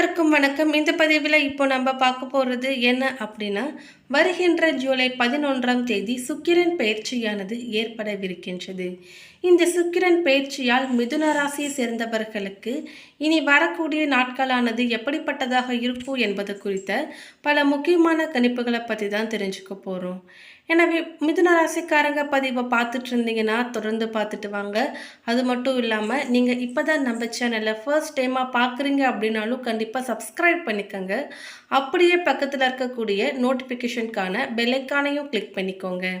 அனைவருக்கும் வணக்கம். இந்த பதிவில் இப்போ நம்ம பார்க்க போகிறது என்ன அப்படின்னா வருகின்ற ஜூலை பதினொன்றாம் தேதி சுக்கிரன் பயிற்சியானது ஏற்படவிருக்கின்றது. இந்த சுக்கிரன் பயிற்சியால் மிதுன ராசியை சேர்ந்தவர்களுக்கு இனி வரக்கூடிய நாட்களானது எப்படிப்பட்டதாக இருக்கும் என்பது குறித்த பல முக்கியமான கணிப்புகளை பற்றி தான் தெரிஞ்சுக்க போகிறோம் எனவே மிதுன ராசிக்காரங்க பதிவை பார்த்துட்டு இருந்தீங்கன்னா தொடர்ந்து பார்த்துட்டு வாங்க. அது மட்டும் இல்லாமல் நீங்கள் இப்போ தான் நம்ம சேனலில் ஃபர்ஸ்ட் டைமாக பார்க்குறீங்க அப்படின்னாலும் கண்டிப்பாக சப்ஸ்கிரைப் பண்ணிக்கோங்க. அப்படியே பக்கத்தில் இருக்கக்கூடிய நோட்டிஃபிகேஷன் நோட்டிஃபிகேஷனுக்கான பெல்லைக்கானையும் கிளிக் பண்ணிக்கோங்க.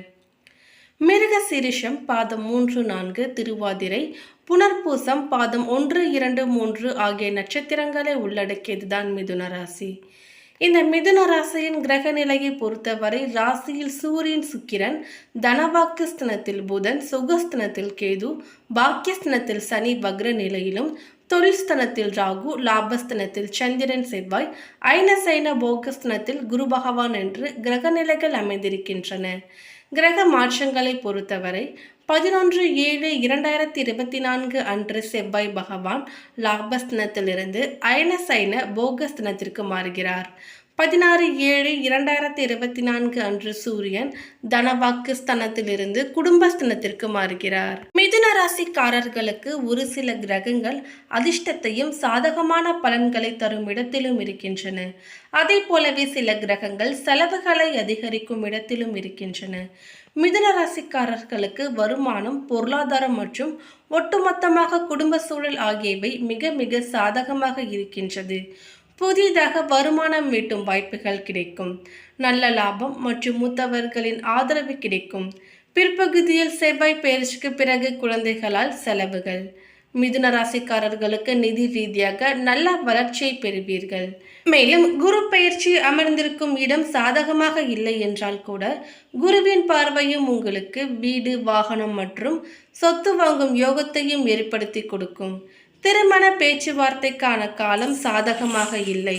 மிருக சிரிஷம் பாதம் மூன்று நான்கு திருவாதிரை புனர்பூசம் பாதம் ஒன்று இரண்டு மூன்று ஆகிய நட்சத்திரங்களை உள்ளடக்கியதுதான் மிதுன ராசி. இந்த மிதுன ராசியின் கிரக நிலையை பொறுத்தவரை ராசியில் சூரியன் சுக்கிரன் தனவாக்கியஸ்தனத்தில் புதன் சுகஸ்தனத்தில் கேது பாக்கியஸ்தனத்தில் சனி வக்ர நிலையிலும் தொழில்ஸ்தனத்தில் ராகு லாபஸ்தனத்தில் சந்திரன் செவ்வாய் ஐனசைன போகஸ்தனத்தில் குரு பகவான் என்று கிரக நிலைகள் அமைந்திருக்கின்றன. கிரக மாற்றங்களை பொறுத்தவரை பதினொன்று ஏழு இரண்டாயிரத்தி இருபத்தி நான்கு அன்று செவ்வாய் பகவான் லாபஸ்தனத்திலிருந்து அயனசைன போகஸ்தனத்திற்கு மாறுகிறார். பதினாறு ஏழு இரண்டாயிரத்தி இருபத்தி நான்கு அன்று சூரியன் தனவாக்கு ஸ்தனத்திலிருந்து குடும்பஸ்தனத்திற்கு மாறுகிறார். மிதுன ராசிக்காரர்களுக்கு ஒரு சில கிரகங்கள் அதிர்ஷ்டத்தையும் சாதகமான பலன்களை தரும் இடத்திலும் இருக்கின்றன. அதே போலவே சில கிரகங்கள் செலவுகளை அதிகரிக்கும் இடத்திலும் இருக்கின்றன. மிதுன ராசிக்காரர்களுக்கு வருமானம் பொருளாதாரம் மற்றும் ஒட்டுமொத்தமாக குடும்ப சூழல் ஆகியவை மிக மிக சாதகமாக இருக்கின்றது. புதிதாக வருமானம் மீட்டும் வாய்ப்புகள் கிடைக்கும். நல்ல லாபம் மற்றும் மூத்தவர்களின் ஆதரவு கிடைக்கும். பிற்பகுதியில் செவ்வாய் பயிற்சிக்கு பிறகு குழந்தைகளால் செலவுகள். மிதுன ராசிக்காரர்களுக்கு நிதி ரீதியாக நல்ல வளர்ச்சியை பெறுவீர்கள். மேலும் குரு பயிற்சி அமர்ந்திருக்கும் இடம் சாதகமாக இல்லை என்றால் கூட குருவின் பார்வையும் உங்களுக்கு வீடு வாகனம் மற்றும் சொத்து வாங்கும் யோகத்தையும் ஏற்படுத்தி கொடுக்கும். திருமண பேச்சுவார்த்தைக்கான காலம் சாதகமாக இல்லை.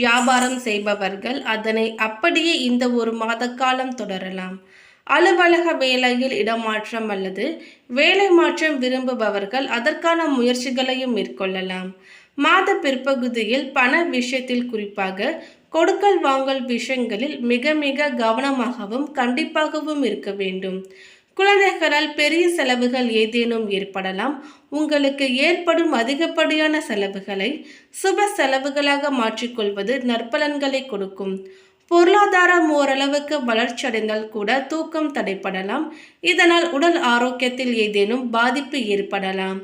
வியாபாரம் செய்பவர்கள் அதனை அப்படியே இந்த ஒரு மாத காலம் தொடரலாம். அலுவலக வேலையில் இடமாற்றம் அல்லது வேலை மாற்றம் விரும்புபவர்கள் அதற்கான முயற்சிகளையும் மேற்கொள்ளலாம். மாத பிற்பகுதியில் பண விஷயத்தில் குறிப்பாக கொடுக்கல் வாங்கல் விஷயங்களில் மிக மிக கவனமாகவும் கண்டிப்பாகவும் இருக்க வேண்டும். குழந்தைகளால் பெரிய செலவுகள் ஏதேனும் ஏற்படலாம். உங்களுக்கு ஏற்படும் அதிகப்படியான செலவுகளை சுப செலவுகளாக மாற்றிக்கொள்வது நற்பலன்களை கொடுக்கும். பொருளாதாரம் ஓரளவுக்கு வளர்ச்சியடைந்தால் கூட தூக்கம் தடைப்படலாம். இதனால் உடல் ஆரோக்கியத்தில் ஏதேனும் பாதிப்பு ஏற்படலாம்.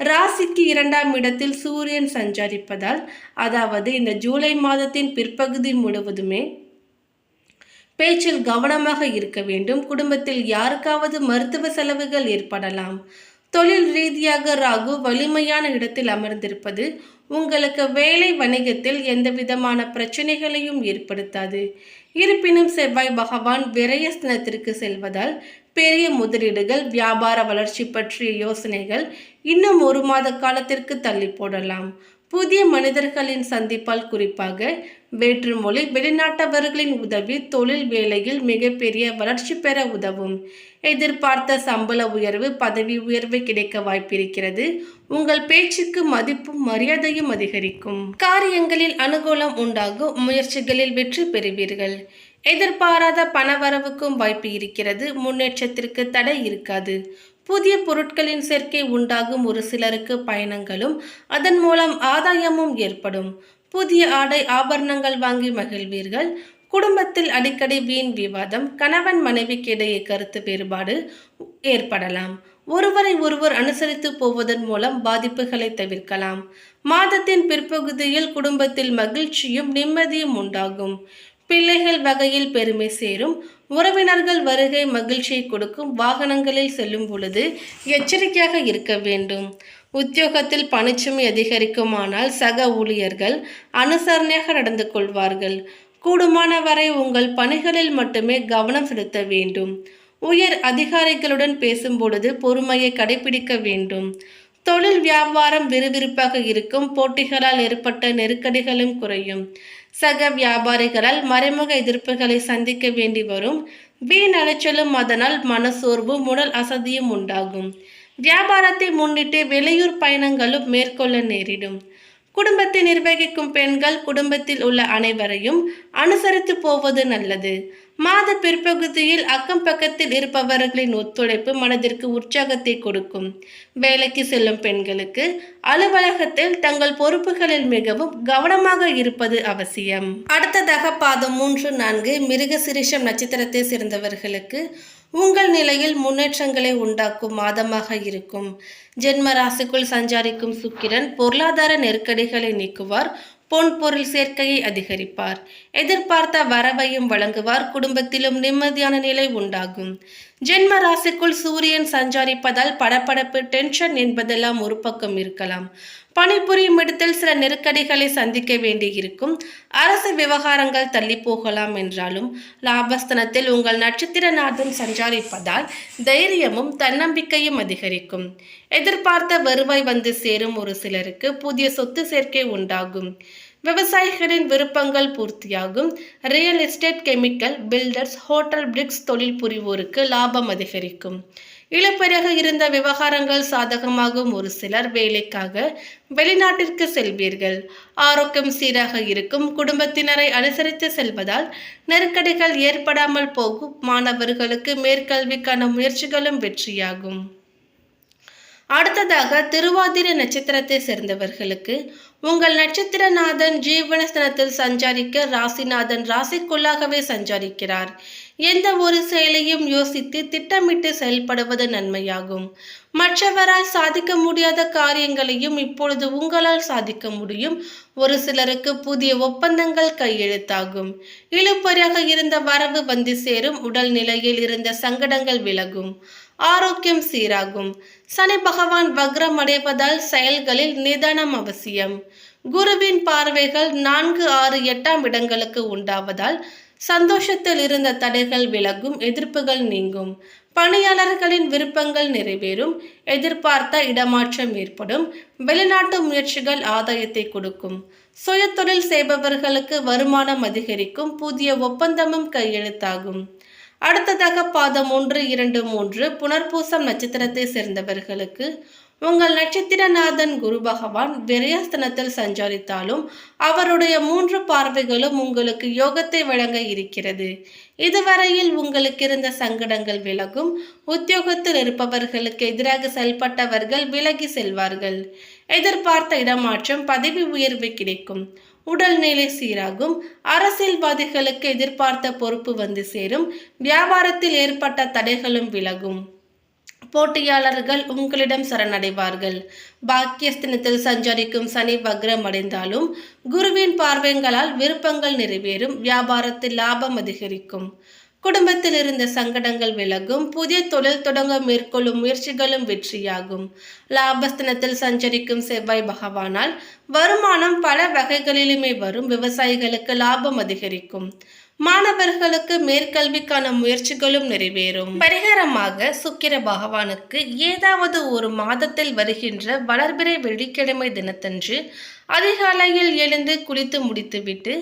ராசிக்கு இரண்டாம் இடத்தில் சூரியன் சஞ்சரிப்பதால் அதாவது இந்த ஜூலை மாதத்தின் பிற்பகுதி முழுவதுமே பேச்சில் கவனமாக இருக்க வேண்டும். குடும்பத்தில் யாருக்காவது மருத்துவ செலவுகள் ஏற்படலாம். தொழில் ரீதியாக ராகு வலிமையான இடத்தில் அமர்ந்திருப்பது உங்களுக்கு வேலை வணிகத்தில் எந்த விதமான பிரச்சனைகளையும் ஏற்படுத்தாது. இருப்பினும் செவ்வாய் பகவான் விரயஸ்தனத்திற்கு செல்வதால் பெரிய முதலீடுகள் வியாபார வளர்ச்சி பற்றிய யோசனைகள் இன்னும் ஒரு மாத காலத்திற்கு தள்ளி போடலாம். புதிய மனிதர்களின் சந்திப்பால் குறிப்பாக வேற்றுமொழி வெளிநாட்டவர்களின் உதவி தொழில் வேலையில் மிகப்பெரிய வளர்ச்சி பெற உதவும். எதிர்பார்த்த சம்பள உயர்வு பதவி உயர்வு கிடைக்க வாய்ப்பிருக்கிறது. உங்கள் பேச்சுக்கு மதிப்பும் மரியாதையும் அதிகரிக்கும். காரியங்களில் அனுகூலம் உண்டாகும் முயற்சிகளில் வெற்றி பெறுவீர்கள். எதிர்பாராத பணவரவுக்கும் வாய்ப்பு இருக்கிறது. முன்னேற்றத்திற்கு தடை இருக்காது. புதிய பொருட்களின் சேர்க்கை உண்டாகும் ஒரு சிலருக்கு பயணங்களும் அதன் மூலம் ஆதாயமும் ஏற்படும். புதிய ஆடை ஆபரணங்கள் வாங்கி மகிழ்வீர்கள். குடும்பத்தில் அடிக்கடி வீண் விவாதம் கணவன் மனைவிக்கு இடையே கருத்து வேறுபாடு ஏற்படலாம். ஒருவரை ஒருவர் அனுசரித்து போவதன் மூலம் பாதிப்புகளை தவிர்க்கலாம். மாதத்தின் பிற்பகுதியில் குடும்பத்தில் மகிழ்ச்சியும் நிம்மதியும் உண்டாகும். பிள்ளைகள் வகையில் பெருமை சேரும். உறவினர்கள் வருகை மகிழ்ச்சியை கொடுக்கும் வாகனங்களில் செல்லும் பொழுது எச்சரிக்கையாக இருக்க வேண்டும். உத்தியோகத்தில் பணிச்சுமை அதிகரிக்குமானால் சக ஊழியர்கள் அனுசரணையாக நடந்து கொள்வார்கள். கூடுமான வரை உங்கள் பணிகளில் மட்டுமே கவனம் செலுத்த வேண்டும். உயர் அதிகாரிகளுடன் பேசும்பொழுது பொறுமையை கடைபிடிக்க வேண்டும். தொழில் வியாபாரம் விறுவிறுப்பாக இருக்கும். போட்டிகளால் ஏற்பட்ட நெருக்கடிகளும் குறையும். சக வியாபாரிகளால் மறைமுக எதிர்ப்புகளை சந்திக்க வேண்டி வரும். வீண் அலைச்சலும் அதனால் மனசோர்வும் உடல் அசதியும் உண்டாகும். வியாபாரத்தை முன்னிட்டு வெளியூர் பயணங்களும் மேற்கொள்ள நேரிடும். குடும்பத்தை நிர்வகிக்கும் பெண்கள் குடும்பத்தில் உள்ள அனைவரையும் அனுசரித்து போவது நல்லது. மாத பிற்பகுதியில் அக்கம் பக்கத்தில் இருப்பவர்களின் ஒத்துழைப்பு மனதிற்கு உற்சாகத்தை கொடுக்கும். வேலைக்கு செல்லும் பெண்களுக்கு அலுவலகத்தில் தங்கள் பொறுப்புகளில் மிகவும் கவனமாக இருப்பது அவசியம். அடுத்ததாக பாதம் மூன்று நான்கு மிருகசிரிஷம் நட்சத்திரத்தை சேர்ந்தவர்களுக்கு உங்கள் நிலையில் முன்னேற்றங்களை உண்டாக்கும் மாதமாக இருக்கும். ஜென்ம ராசிக்குள் சஞ்சாரிக்கும் சுக்கிரன் பொருளாதார நெருக்கடிகளை நீக்குவார். பொன் பொருள் சேர்க்கையை அதிகரிப்பார். எதிர்பார்த்த வரவையும் வழங்குவார். குடும்பத்திலும் நிம்மதியான நிலை உண்டாகும். ஜென்ம ராசிக்குள் சூரியன் சஞ்சாரிப்பதால் படப்படப்பு டென்ஷன் என்பதெல்லாம் ஒரு பக்கம் இருக்கலாம். பணிபுரியும் இடத்தில் சில நெருக்கடிகளை சந்திக்க வேண்டியிருக்கும். அரசு விவகாரங்கள் தள்ளி போகலாம் என்றாலும் லாபஸ்தனத்தில் உங்கள் நட்சத்திரநாதன் சஞ்சாரிப்பதால் தைரியமும் தன்னம்பிக்கையும் அதிகரிக்கும். எதிர்பார்த்த வருவாய் வந்து சேரும் ஒரு சிலருக்கு புதிய சொத்து சேர்க்கை உண்டாகும். விவசாயிகளின் விருப்பங்கள் பூர்த்தியாகும். Real estate chemical builders hotel bricks தொழில் புரிவோருக்கு லாபம் அதிகரிக்கும். இளப்பெருக இருந்த விவகாரங்கள் சாதகமாகும் ஒரு சிலர் வேலைக்காக வெளிநாட்டிற்கு செல்வீர்கள். ஆரோக்கியம் சீராக இருக்கும் குடும்பத்தினரை அனுசரித்து செல்வதால் நெருக்கடிகள் ஏற்படாமல் போகும். மாணவர்களுக்கு மேற்கல்விக்கான முயற்சிகளும் வெற்றியாகும். அடுத்ததாக திருவாதிரை நட்சத்திரத்தை சேர்ந்தவர்களுக்கு உங்கள் நட்சத்திரநாதன் ஜீவனஸ்தனத்தில் சஞ்சாரிக்க ராசிநாதன் ராசிக்குள்ளாகவே சஞ்சாரிக்கிறார். எந்த ஒரு செயலையும் யோசித்து திட்டமிட்டு செயல்படுவது நன்மையாகும். மற்றவரால் சாதிக்க முடியாத காரியங்களையும் இப்பொழுது உங்களால் சாதிக்க முடியும். ஒரு சிலருக்கு புதிய ஒப்பந்தங்கள் கையெழுத்தாகும். இழுப்பறையாக இருந்த வரவு வந்து சேரும். உடல் நிலையில் இருந்த சங்கடங்கள் விலகும். ஆரோக்கியம் சீராகும். சனி பகவான் வக்ரம் அடைவதால் செயல்களில் நிதானம் அவசியம். குருவின் பார்வைகள் நான்கு ஆறு எட்டாம் இடங்களுக்கு உண்டாவதால் சந்தோஷத்தில் இருந்த தடைகள் விலகும் எதிர்ப்புகள் நீங்கும். பணியாளர்களின் விருப்பங்கள் நிறைவேறும் எதிர்பார்த்த இடமாற்றம் ஏற்படும் வெளிநாட்டு முயற்சிகள் ஆதாயத்தை கொடுக்கும். சுயத்தொழில் செய்பவர்களுக்கு வருமானம் அதிகரிக்கும் புதிய ஒப்பந்தமும் கையெழுத்தாகும். அடுத்ததாக பாதம் ஒன்று இரண்டு மூன்று புனர்பூசம் நட்சத்திரத்தை சேர்ந்தவர்களுக்கு உங்கள் நட்சத்திரநாதன் குரு பகவான் விரயஸ்தனத்தில் சஞ்சரித்தாலும் அவருடைய மூன்று பார்வைகளும் உங்களுக்கு யோகத்தை வழங்க இருக்கிறது. இதுவரையில் உங்களுக்கு இருந்த சங்கடங்கள் விலகும். உத்தியோகத்தில் இருப்பவர்களுக்கு எதிராக செயல்பட்டவர்கள் விலகி செல்வார்கள். எதிர்பார்த்த இடமாற்றம் பதவி உயர்வு கிடைக்கும். உடல்நிலை சீராகும். அரசியல்வாதிகளுக்கு எதிர்பார்த்த பொறுப்பு வந்து சேரும். வியாபாரத்தில் ஏற்பட்ட தடைகளும் விலகும். போட்டியாளர்கள் உங்களிடம் சரணடைவார்கள். பாக்கியஸ்தினத்தில் சஞ்சரிக்கும் சனி வக்ரம் அடைந்தாலும் குருவின் பார்வைகளால் விருப்பங்கள் நிறைவேறும். வியாபாரத்தில் லாபம் அதிகரிக்கும். குடும்பத்தில் இருந்த சங்கடங்கள் விலகும் புதிய தொழில் தொடங்க மேற்கொள்ளும் முயற்சிகளும் வெற்றியாகும். லாபஸ்தனத்தில் சஞ்சரிக்கும் செவ்வாய் பகவானால் வருமானம் பல வகைகளிலுமே வரும். விவசாயிகளுக்கு லாபம் அதிகரிக்கும். மாணவர்களுக்கு மேற்கல்விக்கான முயற்சிகளும் நிறைவேறும். பரிகாரமாக சுக்கிர பகவானுக்கு ஏதாவது ஒரு மாதத்தில் வருகின்ற வளர்பிறை வெள்ளிக்கிழமை தினத்தன்று அதிகாலையில் எழுந்து குளித்து முடித்துவிட்டு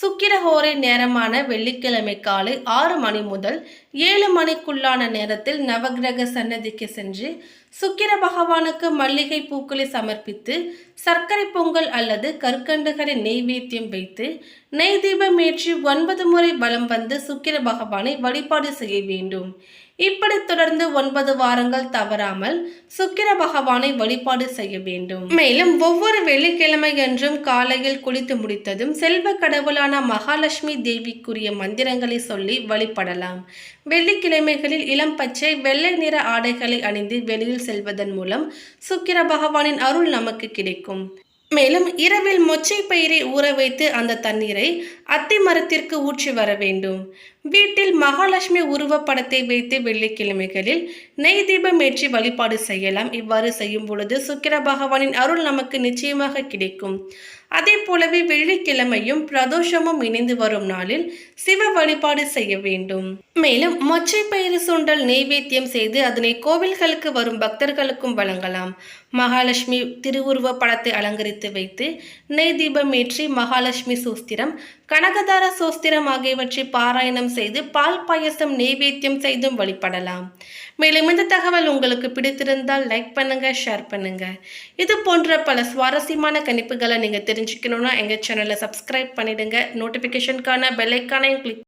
சுக்கிரஹோரை நேரமான வெள்ளிக்கிழமை காலை ஆறு மணி முதல் ஏழு மணிக்குள்ளான நேரத்தில் நவகிரக சன்னதிக்கு சென்று சுக்கிர பகவானுக்கு மல்லிகை பூக்களை சமர்ப்பித்து சர்க்கரை பொங்கல் அல்லது கற்கண்டுகளை நெய்வேத்தியம் வைத்து நெய் தீபம் ஏற்றி ஒன்பது முறை வலம் வந்து சுக்கிர பகவானை வழிபாடு செய்ய வேண்டும். இப்படி தொடர்ந்து ஒன்பது வாரங்கள் தவறாமல் சுக்கிர பகவானை வழிபாடு செய்ய வேண்டும். மேலும் ஒவ்வொரு வெள்ளிக்கிழமை என்றும் காலையில் குளித்து முடித்ததும் செல்வ கடவுளான மகாலட்சுமி தேவிக்குரிய மந்திரங்களை சொல்லி வழிபடலாம். வெள்ளிக்கிழமைகளில் இளம் பச்சை வெள்ளை நிற ஆடைகளை அணிந்து வெளியில் செல்வதன் மூலம் சுக்கிர பகவானின் அருள் நமக்கு கிடைக்கும். மேலும் இரவில் மொச்சை பயிரை ஊற வைத்து அந்த தண்ணீரை அத்தி மரத்திற்கு ஊற்றி வர வேண்டும். வீட்டில் மகாலட்சுமி உருவப்படத்தை வைத்து வெள்ளிக்கிழமைகளில் நெய் தீபம் ஏற்றி வழிபாடு செய்யலாம். இவ்வாறு செய்யும் பொழுது சுக்கிர பகவானின் அருள் நமக்கு நிச்சயமாக கிடைக்கும். அதே போலவே வெள்ளிக்கிழமையும் பிரதோஷமும் இணைந்து வரும் நாளில் சிவ வழிபாடு செய்ய வேண்டும். மேலும் மொச்சை பயிறு சுண்டல் நெய்வேத்தியம் செய்து அதனை கோவில்களுக்கு வரும் பக்தர்களுக்கும் வழங்கலாம். மகாலட்சுமி திருவுருவ படத்தை அலங்கரித்து வைத்து நெய் தீபம் ஏற்றி மகாலட்சுமி சூஸ்திரம் கனகதார சூஸ்திரம் ஆகியவற்றை பாராயணம் செய்து பால் பாயசம் நெய்வேத்தியம் செய்தும் வழிபடலாம். மேலும் இந்த தகவல் உங்களுக்கு பிடித்திருந்தால் லைக் பண்ணுங்க ஷேர் பண்ணுங்க. இது போன்ற பல சுவாரஸ்யமான கணிப்புகளை நீங்க தெரிஞ்சுக்கணும்னா எங்க சேனலை சப்ஸ்கிரைப் பண்ணிடுங்க. நோட்டிஃபிகேஷனுக்கான பெல் ஐக்கானையும் கிளிக்